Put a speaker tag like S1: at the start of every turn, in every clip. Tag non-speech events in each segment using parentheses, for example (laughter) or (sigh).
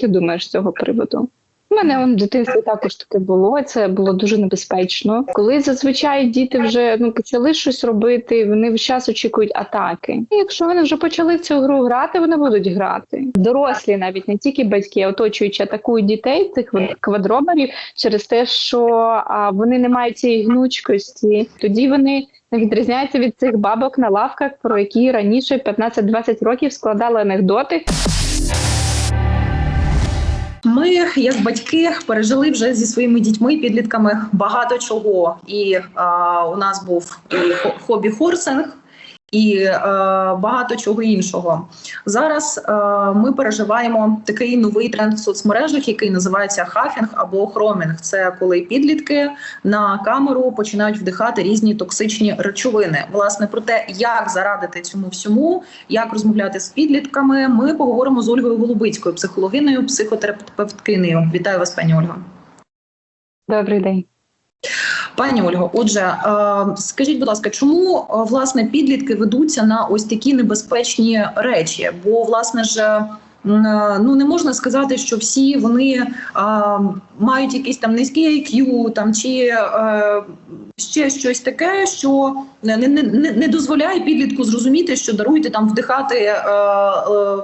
S1: Ти думаєш з цього приводу? У мене в дитинстві також таке було. Це було дуже небезпечно. Коли зазвичай діти вже ну почали щось робити, вони весь час очікують атаки. І якщо вони вже почали в цю гру грати, вони будуть грати. Дорослі, навіть не тільки батьки, оточуючи атакують дітей цих квад- квадроберів через те, що а, вони не мають цієї гнучкості. Тоді вони не відрізняються від цих бабок на лавках, про які раніше 15-20 років складали анекдоти.
S2: Ми, як батьки, пережили вже зі своїми дітьми, підлітками багато чого. І а, у нас був і хобі-хорсинг, і е, багато чого іншого. Зараз е, ми переживаємо такий новий тренд в соцмережах, який називається хафінг або хромінг. Це коли підлітки на камеру починають вдихати різні токсичні речовини. Власне про те, як зарадити цьому всьому, як розмовляти з підлітками, ми поговоримо з Ольгою Голубицькою, психологинею, психотерапевткинею. Вітаю вас, пані Ольга.
S1: Добрий день.
S2: Пані Ольго, отже, е, скажіть, будь ласка, чому е, власне підлітки ведуться на ось такі небезпечні речі? Бо власне ж. е, Ну не можна сказати, що всі вони а, мають якийсь там низький IQ, там чи е, ще щось таке, що не, не, не, дозволяє підлітку зрозуміти, що даруйте там вдихати е, е,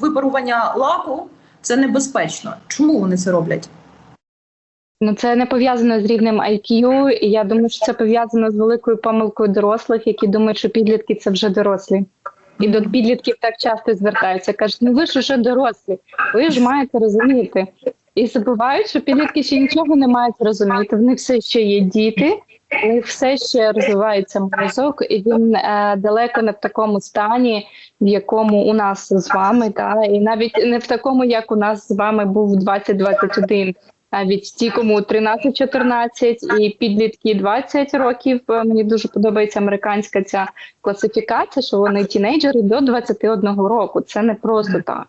S2: випарування лаку. Це небезпечно. Чому вони це роблять?
S1: Ну, це не пов'язано з рівнем IQ, і я думаю, що це пов'язано з великою помилкою дорослих, які думають, що підлітки це вже дорослі. І до підлітків так часто звертаються. кажуть, ну ви ж вже дорослі, ви ж маєте розуміти. І забувають, що підлітки ще нічого не мають розуміти. Вони все ще є діти, у них все ще розвивається мозок, і він е, далеко не в такому стані, в якому у нас з вами, та і навіть не в такому, як у нас з вами був 2021 навіть ті, кому 13-14 і підлітки 20 років. Е, Мені дуже подобається американська ця класифікація, що вони тінейджери до 21 року. Це не просто так.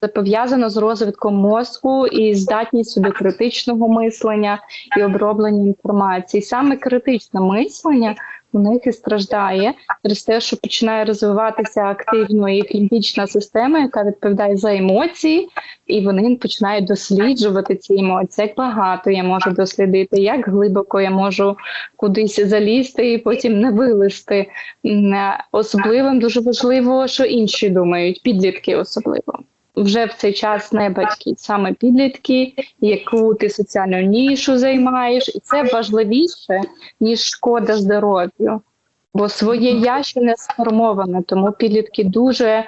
S1: Це пов'язано з розвитком мозку і здатністю до критичного мислення і оброблення інформації. Саме критичне мислення у них і страждає через те, що починає розвиватися активно їх лімбічна система, яка відповідає за емоції, і вони починають досліджувати ці емоції. Як багато я можу дослідити, як глибоко я можу кудись залізти і потім не вилізти. Е, Особливим дуже важливо, що інші думають, підлітки особливо. Вже в цей час не батьки, саме підлітки, яку ти соціальну нішу займаєш, і це важливіше ніж шкода здоров'ю. Бо своє я ще не сформоване, тому підлітки дуже,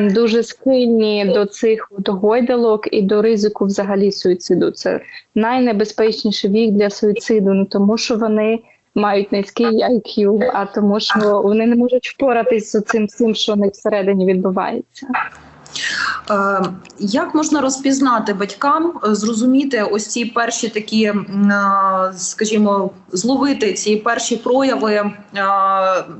S1: дуже схильні до цих от гойдалок і до ризику взагалі суїциду. Це найнебезпечніший вік для суїциду, не тому що вони мають низький IQ, а тому, що вони не можуть впоратись з цим всім, що у них всередині відбувається.
S2: Е, Як можна розпізнати батькам, е, зрозуміти ось ці перші такі, е, скажімо, зловити ці перші прояви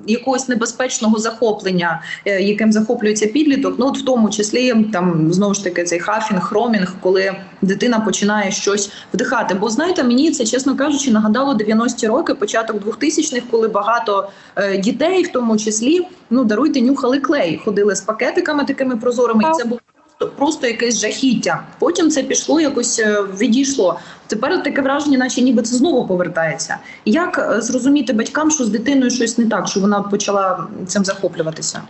S2: якогось небезпечного захоплення, яким захоплюється підліток? Ну, от в тому числі там знову ж таки цей хафінг, хромінг, коли дитина починає щось вдихати. Бо знаєте, мені це чесно кажучи, нагадало 90-ті роки, початок 2000-х, коли багато дітей, в тому числі, ну даруйте, нюхали клей, ходили з пакетиками такими прозорими, і це було просто- якесь жахіття. Потім це пішло, якось е, відійшло. Тепер таке враження, наче ніби це знову повертається. Як е, зрозуміти батькам, що з дитиною щось не так, що вона почала цим захоплюватися?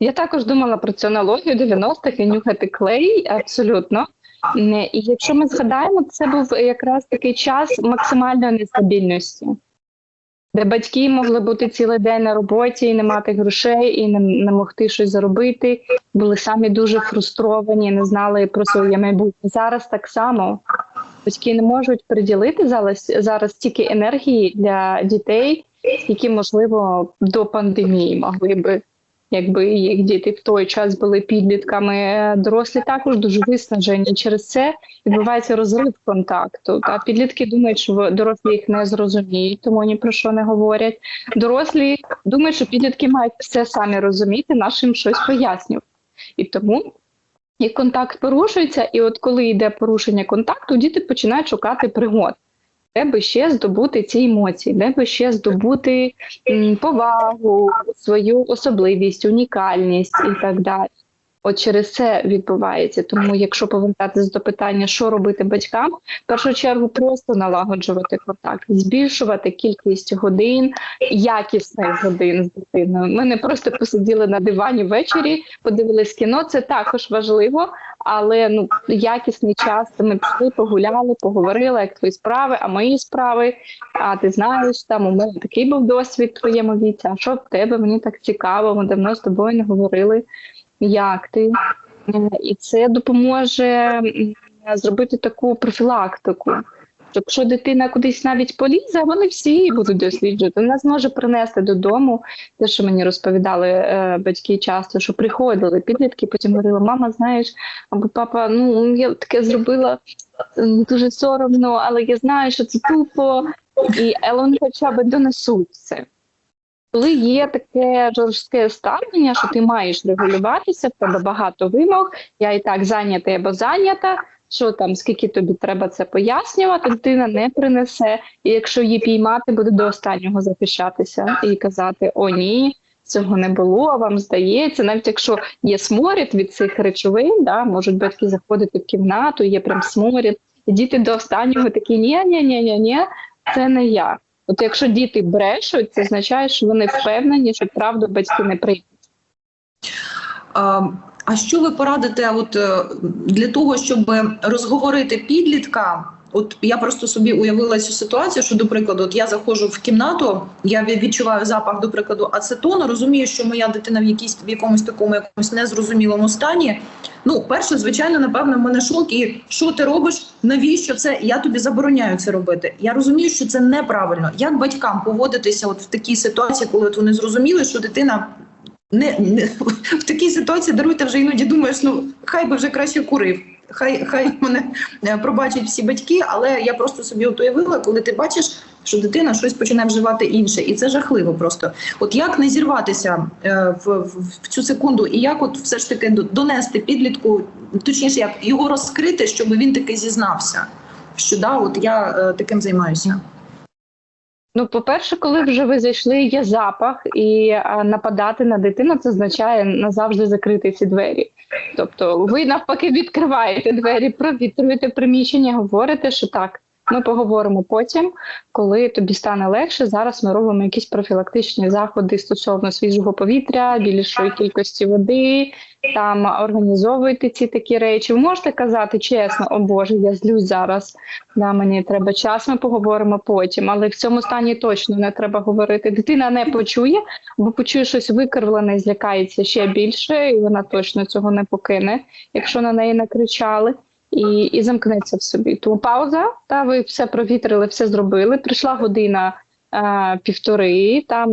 S1: Я також думала про цю аналогію 90-х і нюхати клей абсолютно. І якщо ми згадаємо, це був якраз такий час максимальної нестабільності, де батьки могли бути цілий день на роботі і не мати грошей, і не, не могти щось заробити, були самі дуже фрустровані, не знали про своє майбутнє. Зараз так само батьки не можуть приділити зараз, зараз тільки енергії для дітей, які, можливо, до пандемії могли би якби їх діти в той час були підлітками. Дорослі також дуже виснажені. Через це відбувається розрив контакту. Та підлітки думають, що дорослі їх не зрозуміють, тому ні про що не говорять. Дорослі думають, що підлітки мають все самі розуміти, нашим щось пояснювати. І тому і контакт порушується, і от коли йде порушення контакту, діти починають шукати пригод. Де би ще здобути ці емоції, де би ще здобути повагу, свою особливість, унікальність і так далі. От через це відбувається. Тому, якщо повертатись до питання, що робити батькам, в першу чергу просто налагоджувати контакт, збільшувати кількість годин, якісних годин з дитиною. Ми не просто посиділи на дивані ввечері, подивились кіно. Це також важливо, але ну якісний час. Ми пішли, погуляли, поговорили, як твої справи, а мої справи. А ти знаєш, там у мене такий був досвід твоєму віці. А що в тебе? Мені так цікаво. Ми давно з тобою не говорили. Як ти? Е, І це допоможе зробити таку профілактику. Якщо дитина кудись навіть полізе, вони всі її будуть досліджувати. Вона зможе принести додому те, що мені розповідали е, батьки часто, що приходили підлітки, потім говорили, мама, знаєш, або папа, ну я таке зробила дуже соромно, але я знаю, що це тупо, і але вони хоча б донесуть це. Коли є таке жорстке ставлення, що ти маєш регулюватися, в тебе багато вимог, я і так зайнята або зайнята, що там, скільки тобі треба це пояснювати, дитина не принесе, і якщо її піймати, буде до останнього захищатися і казати: О, ні, цього не було, а вам здається, навіть якщо є сморід від цих речовин, да, можуть батьки заходити в кімнату, є прям сморід, і діти до останнього такі ні, ні, ні, ні, ні, це не я. От якщо діти брешуть, це означає, що вони впевнені, що правду батьки не приймуть.
S2: А, що ви порадите от е, для того, щоб розговорити підлітка? От я просто собі уявила цю ситуацію, що, до прикладу, от я заходжу в кімнату, я відчуваю запах, до прикладу, ацетону, розумію, що моя дитина в якійсь в якомусь такому якомусь незрозумілому стані. Ну, перше, звичайно, напевно, в мене шок. І що ти робиш? Навіщо це? Я тобі забороняю це робити. Я розумію, що це неправильно. Як батькам поводитися от в такій ситуації, коли от вони зрозуміли, що дитина не, не (laughs) в такій ситуації даруйте вже іноді думаєш, ну хай би вже краще курив. Хай хай мене е, пробачать всі батьки, але я просто собі от уявила, коли ти бачиш, що дитина щось починає вживати інше, і це жахливо. Просто от як не зірватися е, в, в, в цю секунду, і як от все ж таки до- донести підлітку, точніше, як його розкрити, щоб він таки зізнався, що да, от я е, таким займаюся.
S1: Ну, по-перше, коли вже ви зайшли, є запах, і а, нападати на дитину це означає назавжди закрити ці двері. Тобто, ви навпаки відкриваєте двері, провітрюєте приміщення, говорите, що так. Ми поговоримо потім, коли тобі стане легше. Зараз ми робимо якісь профілактичні заходи стосовно свіжого повітря, більшої кількості води. Там організовуйте ці такі речі. Ви можете казати чесно, о Боже, я злюсь зараз. Да, мені треба час, ми поговоримо потім. Але в цьому стані точно не треба говорити. Дитина не почує, бо почує щось викривлене, злякається ще більше, і вона точно цього не покине, якщо на неї накричали. І, і замкнеться в собі. Тому пауза, та ви все провітрили, все зробили. Прийшла година е, півтори. Там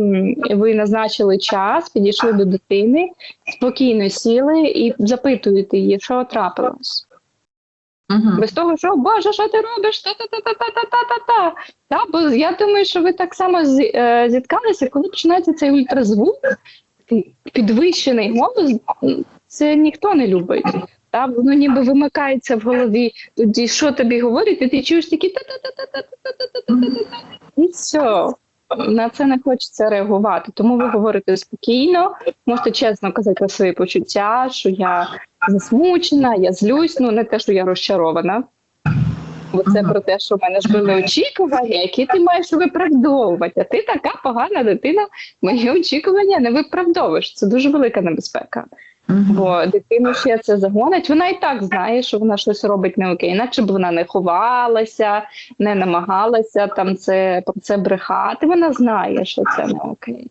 S1: ви назначили час, підійшли до дитини, спокійно сіли і запитуєте її, що трапилось.
S2: Угу.
S1: Без того, що Боже, що ти робиш? Та-та-та-та-та-та-та-та. Та, бо я думаю, що ви так само е, зіткалися, коли починається цей ультразвук, підвищений голос, це ніхто не любить. Та, воно ніби вимикається в голові. Тоді що тобі говорять, і ти чуєш такі та-та-та-та-та-та-та-та-та-та-та. І все. На це не хочеться реагувати. Тому ви говорите спокійно, можете чесно казати про свої почуття, що я засмучена, я злюсь, ну не те, що я розчарована. Бо це про те, що в мене ж були очікування, які ти маєш виправдовувати. А ти така погана дитина, мої очікування не виправдовуєш. Це дуже велика небезпека. Бо дитину ще це загонить. Вона і так знає, що вона щось робить не окей. Інакше б вона не ховалася, не намагалася там це про це брехати. Вона знає, що це не окей.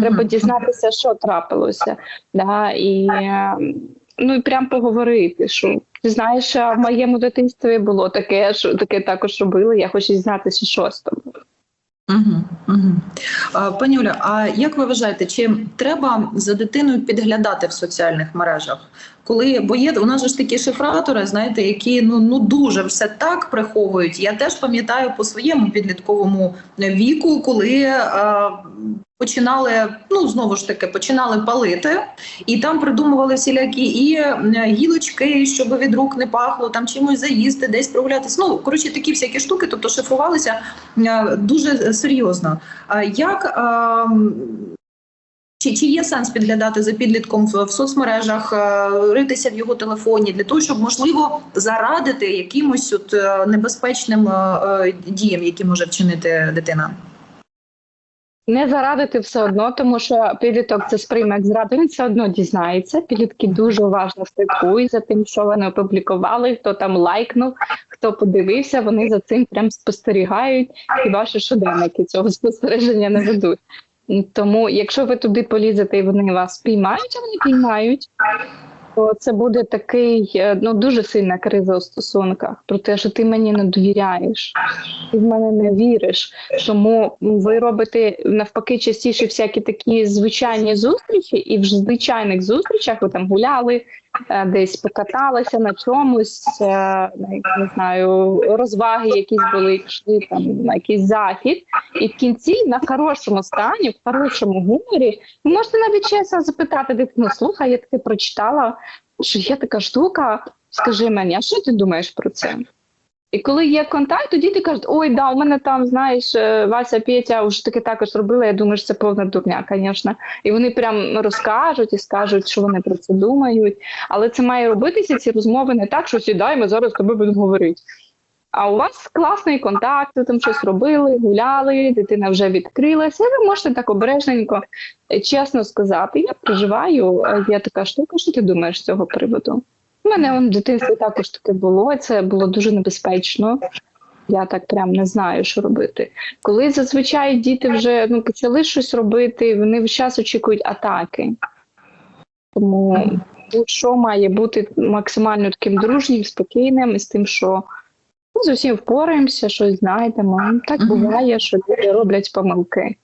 S1: Треба дізнатися, що трапилося. Да, і, е, ну, і прям поговорити, що ти знаєш, в моєму дитинстві було таке, що таке також робили. Я хочу дізнатися, що з тобою.
S2: Угу, Пані Оля, а як ви вважаєте, чи треба за дитиною підглядати в соціальних мережах? Коли бо є у нас ж такі шифратори, знаєте, які ну ну дуже все так приховують. Я теж пам'ятаю по своєму підлітковому віку, коли а, починали, ну знову ж таки, починали палити, і там придумували всілякі і гілочки, щоб від рук не пахло, там чимось заїсти, десь прогулятися. Ну коротше, такі всякі штуки, тобто шифрувалися дуже серйозно. А як Чи, чи є сенс підглядати за підлітком в, в соцмережах, е, ритися в його телефоні для того, щоб можливо зарадити якимось от е, небезпечним е, діям, які може вчинити дитина?
S1: Не зарадити все одно, тому що підліток це сприйме як зраду, він все одно дізнається. Підлітки дуже уважно слідкують за тим, що вони опублікували, хто там лайкнув, хто подивився, вони за цим прям спостерігають, і ваші щоденники цього (laughs) спостереження не ведуть. Тому, якщо ви туди полізете і вони вас піймають, а вони піймають, то це буде такий е, ну дуже сильна криза у стосунках про те, що ти мені не довіряєш, ти в мене не віриш. Тому ви робите навпаки частіше всякі такі звичайні зустрічі, і в звичайних зустрічах ви там гуляли, десь покаталася на чомусь, е, не знаю, розваги якісь були, йшли там на якийсь захід, і в кінці на хорошому стані, в хорошому гуморі, ви можете навіть чесно запитати дитину, слухай, я таке прочитала, що є така штука, скажи мені, а що ти думаєш про це? І коли є контакт, тоді ти кажеш, ой, да, у мене там, знаєш, е, Вася Петя вже таки також робила, я думаю, що це повна дурня, звісно. І вони прям розкажуть і скажуть, що вони про це думають. Але це має робитися ці розмови не так, що сідай, ми зараз з будемо говорити. А у вас класний контакт, ви там щось робили, гуляли, дитина вже відкрилася, ви можете так обережненько, е, чесно сказати, я проживаю, е, є така штука, що ти думаєш з цього приводу? У мене в дитинстві також таке було, це було дуже небезпечно. Я так прям не знаю, що робити. Коли зазвичай діти вже ну, почали щось робити, вони весь час очікують атаки. Тому що має бути максимально таким дружнім, спокійним і з тим, що ну, з усім впораємося, щось знайдемо. Так буває, що люди роблять помилки.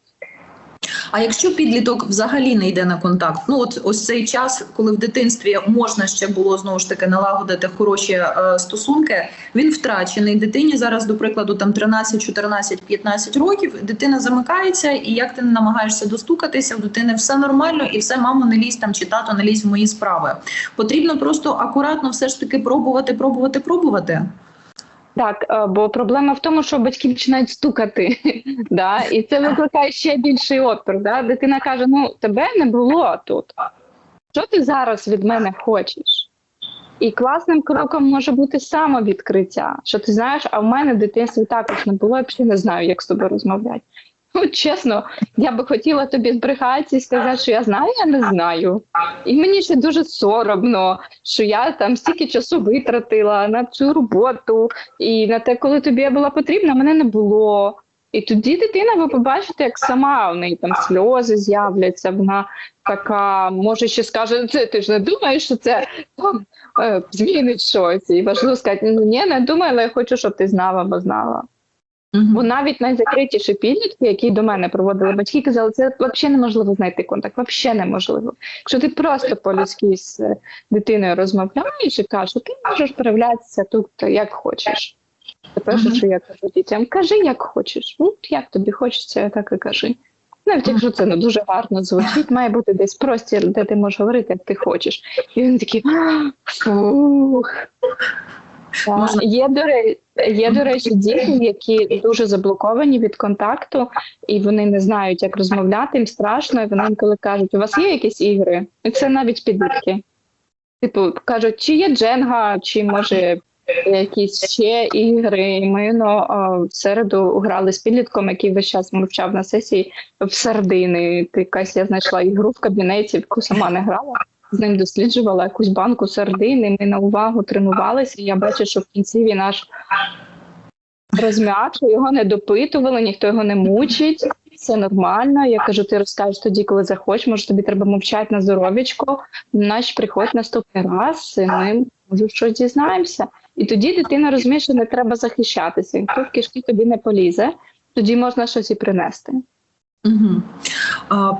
S2: А якщо підліток взагалі не йде на контакт, ну от ось цей час, коли в дитинстві можна ще було знову ж таки налагодити хороші е, стосунки, він втрачений. Дитині зараз, до прикладу, там 13, 14, 15 років. Дитина замикається, і як ти не намагаєшся достукатися, в дитини все нормально, і все, мамо, не лізь там чи тато, не лізь в мої справи. Потрібно просто акуратно все ж таки пробувати, пробувати, пробувати.
S1: Так, е, бо проблема в тому, що батьки починають стукати, (laughs) да? і це викликає ще більший опір. Да? Дитина каже: ну тебе не було тут. Що ти зараз від мене хочеш? І класним кроком може бути самовідкриття. Що ти знаєш, а в мене в дитинстві також не було, я взагалі не знаю, як з тобою розмовляти. Ну, чесно, я би хотіла тобі збрехатися і сказати, що я знаю, я не знаю. І мені ще дуже соромно, що я там стільки часу витратила на цю роботу, і на те, коли тобі я була потрібна, мене не було. І тоді дитина, ви побачите, як сама в неї там сльози з'являться, вона така, може ще скаже, це ти ж не думаєш, що це там е, змінить щось. І важливо сказати, ну ні, не думаю, але я хочу, щоб ти знала, бо знала. Бо навіть найзакритіші підлітки, які до мене проводили батьки, казали, це взагалі неможливо знайти контакт, взагалі неможливо. Якщо ти просто по-людськи з е, дитиною розмовляєш і кажеш, ти можеш проявлятися тут як хочеш. Це перше, що я кажу дітям, кажи як хочеш. Ну, як тобі хочеться, так і кажи. Навіть якщо це не дуже гарно звучить, має бути десь простір, де ти можеш говорити, як ти хочеш. І він такий фух.
S2: Можна-
S1: Є, до речі, є, до речі, діти, які дуже заблоковані від контакту, і вони не знають, як розмовляти, їм страшно, і вони інколи кажуть, у вас є якісь ігри? І це навіть підлітки. Типу, кажуть, чи є Дженга, чи може якісь ще ігри. І ми ну, о, в середу грали з підлітком, який весь час мовчав на сесії в сардини. Ти якась я знайшла ігру в кабінеті, яку сама не грала. З ним досліджувала якусь банку сардини. Ми на увагу тренувалися. Я бачу, що в кінці він аж розм'ячив, його не допитували, ніхто його не мучить. Все нормально. Я кажу, ти розкажеш тоді, коли захочеш. Може, тобі треба мовчати на здоров'ячко, значить приходь наступний раз, і ми може щось дізнаємося. І тоді дитина розуміє, що не треба захищатися. Ніхто в кишки тобі не полізе, тоді можна щось і принести.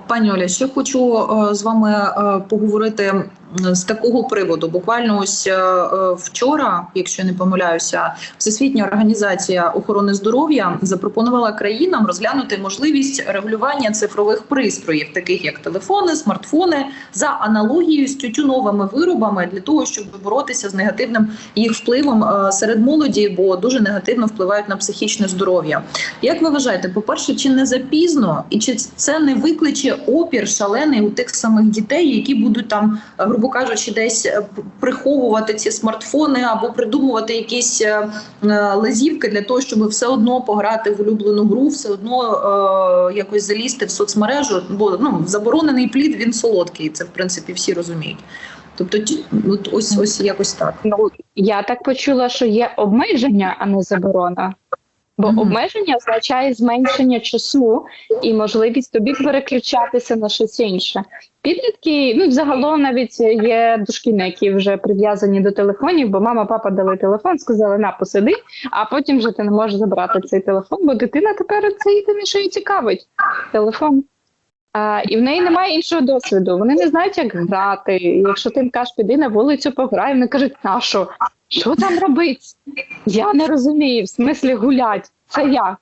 S2: Пані Оля, ще хочу е, з вами е, поговорити з такого приводу. Буквально ось е, е, вчора, якщо не помиляюся, Всесвітня організація охорони здоров'я запропонувала країнам розглянути можливість регулювання цифрових пристроїв, таких як телефони, смартфони, за аналогією з тютюновими виробами для того, щоб боротися з негативним їх впливом е, серед молоді, бо дуже негативно впливають на психічне здоров'я. Як ви вважаєте, по-перше, чи не запізно, і чи це не викличе опір шалений у тих самих дітей, які будуть там, грубо кажучи, десь е, приховувати ці смартфони або придумувати якісь е, е, лазівки для того, щоб все одно пограти в улюблену гру, все одно якось залізти в соцмережу, бо ну заборонений плід він солодкий. Це в принципі всі розуміють. Тобто, ось ось якось так.
S1: Ну я так почула, що є обмеження, а не заборона. Бо
S2: Мгм.
S1: обмеження означає зменшення часу і можливість тобі переключатися на щось інше. Підлітки, ну загалом навіть є дошкільники, які вже прив'язані до телефонів, бо мама, папа дали телефон, сказали на посиди, а потім вже ти не можеш забрати цей телефон, бо дитина тепер це єдине, що її цікавить. Телефон. А, і в неї немає іншого досвіду. Вони не знають, як грати. Якщо ти їм кажеш, піди на вулицю пограй, вони кажуть, на що? Що там робить? Я не розумію, в смислі гулять. Це як?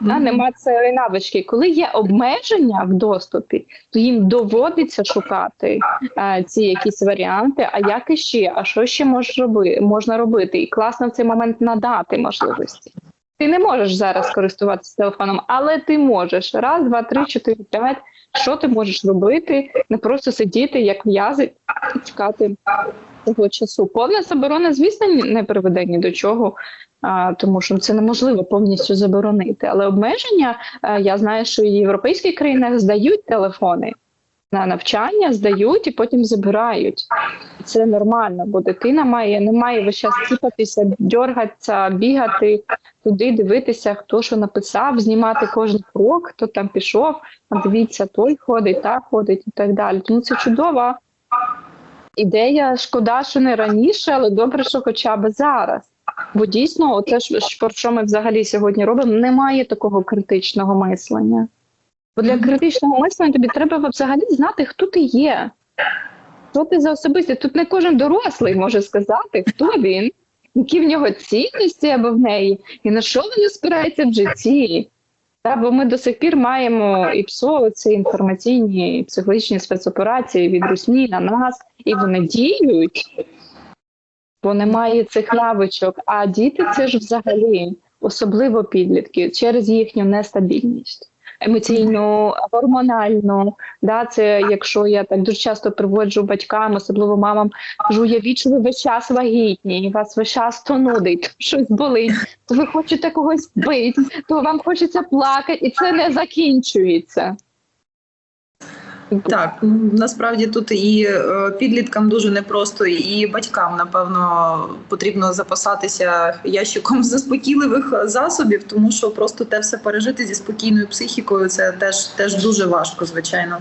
S1: Да, нема цієї навички. Коли є обмеження в доступі, то їм доводиться шукати е, ці якісь варіанти. А як іще? А що ще мож роби, можна робити? І класно в цей момент надати можливості. Ти не можеш зараз користуватися телефоном, але ти можеш. Раз, два, три, чотири, п'ять. Що ти можеш робити? Не просто сидіти, як в'язик, і чекати цього часу. Повна заборона, звісно, не приведе ні до чого, а, тому що це неможливо повністю заборонити. Але обмеження, е, я знаю, що в європейських країнах здають телефони на навчання, здають і потім забирають. Це нормально, бо дитина має не має весь час ціпатися, дергатися, бігати туди, дивитися, хто що написав, знімати кожен крок, хто там пішов. А дивіться, той ходить, так ходить і так далі. Тому це чудова ідея. Шкода, що не раніше, але добре, що хоча б зараз. Бо дійсно, те, про що ми взагалі сьогодні робимо, немає такого критичного мислення. Бо для критичного мислення тобі треба взагалі знати, хто ти є. Що ти за особистість? Тут не кожен дорослий може сказати, хто він, які в нього цінності або в неї, і на що вони спираються в житті. Та, бо ми до сих пір маємо і ПСО, ці інформаційні і психологічні спецоперації від Русні на нас, і вони діють, бо немає цих навичок. А діти це ж взагалі, особливо підлітки, через їхню нестабільність. Емоційну, гормональну, да, це якщо я так дуже часто приводжу батькам, особливо мамам, кажу, я що ви весь час вагітні, вас весь час то нудить, щось болить, то ви хочете когось бити, то вам хочеться плакати, і це не закінчується.
S2: Так, насправді тут і е, підліткам дуже непросто, і батькам, напевно, потрібно запасатися ящиком (laughs) заспокійливих засобів, тому що просто те все пережити зі спокійною психікою це теж, теж дуже важко, звичайно.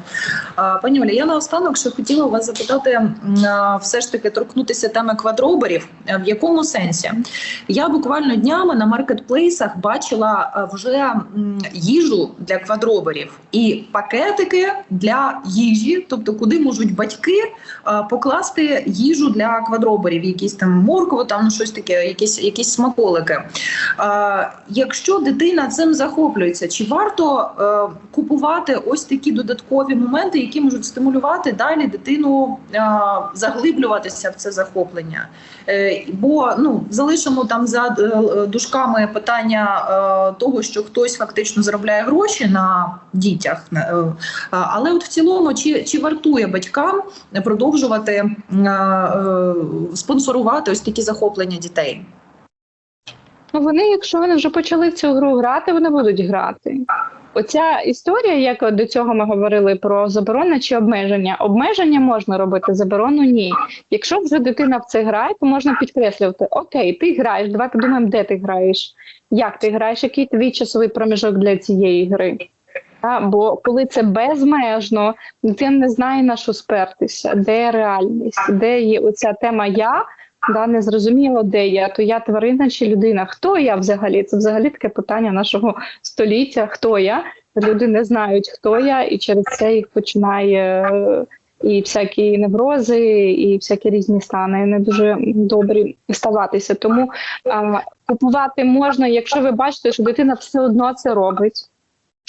S2: Пані Оля, я наостанок ще хотіла вас запитати, все ж таки торкнутися теми квадроберів. Е, В якому сенсі? Я буквально днями на маркетплейсах бачила вже їжу для квадроберів і пакетики для їжі, тобто куди можуть батьки е, покласти їжу для квадроберів, якісь там моркву, там ну, щось таке, якісь, якісь смаколики. Е, Якщо дитина цим захоплюється, чи варто е, купувати ось такі додаткові моменти, які можуть стимулювати далі дитину заглиблюватися в це захоплення? Бо ну залишимо там за дужками питання того, що хтось фактично заробляє гроші на дітях. Але от в цілому, чи, чи вартує батькам продовжувати е, е, спонсорувати ось такі захоплення дітей?
S1: Ну вони, якщо вони вже почали в цю гру грати, вони будуть грати. Оця історія, як до цього ми говорили про заборону чи обмеження. Обмеження можна робити, заборону ні. Якщо вже дитина в це грає, то можна підкреслювати: Окей, ти граєш, давай подумаємо, де ти граєш, як ти граєш, який твій часовий проміжок для цієї гри. Бо коли це безмежно, дитина не знає на що спертися, де реальність, де є оця тема я. Да, не зрозуміло, де я, то я тварина чи людина. Хто я взагалі? Це взагалі таке питання нашого століття. Хто я? Люди не знають, хто я, і через це їх починає і всякі неврози, і всякі різні стани не дуже добрі ставатися. Тому а, купувати можна, якщо ви бачите, що дитина все одно це робить.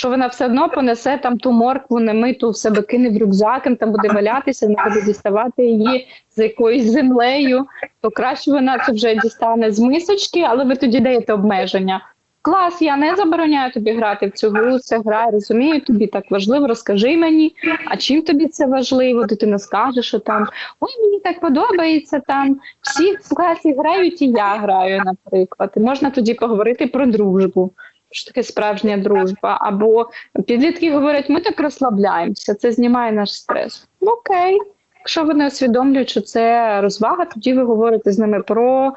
S1: Що вона все одно понесе там ту моркву немиту в себе кине в рюкзак, там буде валятися, не буде діставати її з якоюсь землею, то краще вона це вже дістане з мисочки, але ви тоді даєте обмеження. Клас, я не забороняю тобі грати в цю гру, це гра, розумію, тобі так важливо, розкажи мені, а чим тобі це важливо? Дитина скаже, що там ой, мені так подобається, там всі в класі грають, і я граю, наприклад. І можна тоді поговорити про дружбу. Що таке справжня дружба? Або підлітки говорять, ми так розслабляємося, це знімає наш стрес. Окей. Якщо вони усвідомлюють, що це розвага, тоді ви говорите з ними про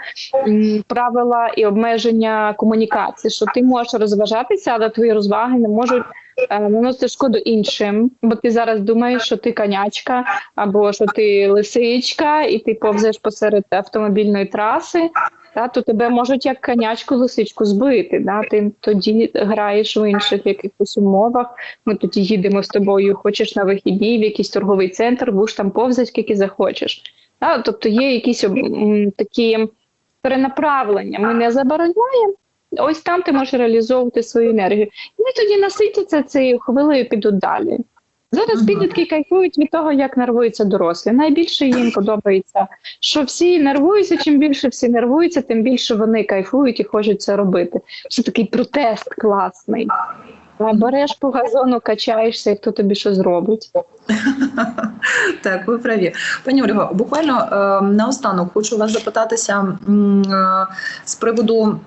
S1: м, правила і обмеження комунікації, що ти можеш розважатися, але твої розваги не можуть е, наносити шкоду іншим, бо ти зараз думаєш, що ти конячка, або що ти лисичка, і ти повзеш посеред автомобільної траси. Та, то тебе можуть як конячку лисичку збити. Да? Ти тоді граєш в інших якихось умовах. Ми тоді їдемо з тобою, хочеш на вихідні, в якийсь торговий центр, будеш там повзати, скільки захочеш. Да? Тобто є якісь такі перенаправлення. Ми не забороняємо. Ось там ти можеш реалізовувати свою енергію. І вони тоді наситяться цією хвилею підуть далі. Зараз
S2: Ага.
S1: підлітки кайфують від того, як нервуються дорослі. Найбільше їм (laughs) подобається, що всі нервуються. Чим більше всі нервуються, тим більше вони кайфують і хочуть це робити. Це такий протест класний. А Береш по газону, качаєшся, і хто тобі що зробить. (laughs)
S2: Так, ви праві. Пані Ольго, буквально е, наостанок хочу вас запитатися е, з приводу.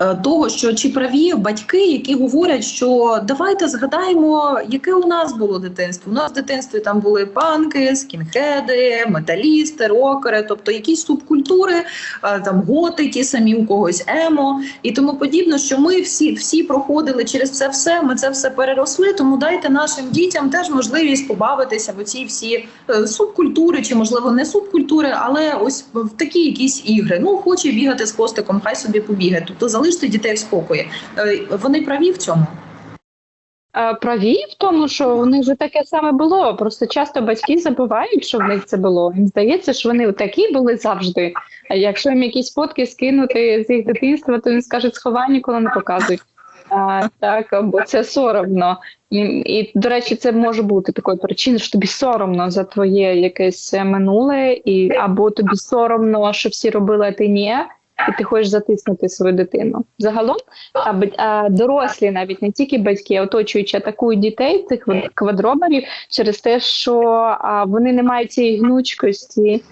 S2: Е, Того, що чи праві батьки, які говорять, що давайте згадаємо, яке у нас було дитинство. У нас в дитинстві там були панки, скінхеди, металісти, рокери, тобто якісь субкультури, е, там готи, ті самі у когось емо і тому подібне, що ми всі, всі проходили через це все. Ми це все переросли. Тому дайте нашим дітям теж можливість побавитися в оці всі е, субкультури, чи можливо не субкультури, але ось в такі якісь ігри. Ну хоче бігати з хвостиком, хай собі побігає. Тобто залиште дітей в спокої. Е, Вони праві в цьому.
S1: Праві в тому, що у них вже таке саме було. Просто часто батьки забувають, що в них це було. Їм здається, що вони такі були завжди. А якщо їм якісь фотки скинути з їх дитинства, то вони скажуть, сховай ніколи не показують. А, так, бо це соромно. І, і, до речі, це може бути такою причиною, що тобі соромно за твоє якесь минуле, і або тобі соромно, що всі робили, а ти ні, і ти хочеш затиснути свою дитину. Загалом, а, дорослі, навіть не тільки батьки, оточуючи атакують дітей, цих квад- квадроберів, через те, що вони не мають цієї гнучкості,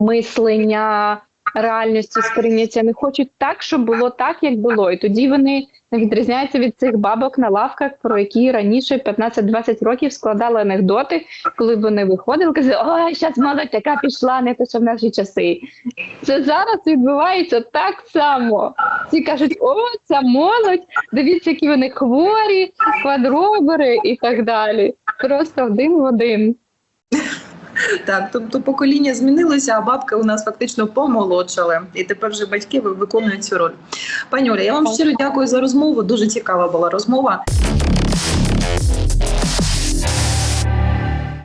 S1: мислення, реальності сприйняття, не хочуть так, щоб було так, як було. І тоді вони відрізняються від цих бабок на лавках, про які раніше 15-20 років складали анекдоти, коли вони виходили, казали, ой, зараз молодь така пішла, не те, що в наші часи. Це зараз відбувається так само. Всі кажуть, о, ця молодь, дивіться, які вони хворі, квадробери і так далі. Просто один в один.
S2: Так, тобто покоління змінилося, а бабки у нас фактично помолодшали, і тепер вже батьки ви- виконують цю роль. Пані Оля, я вам щиро дякую за розмову. Дуже цікава була розмова.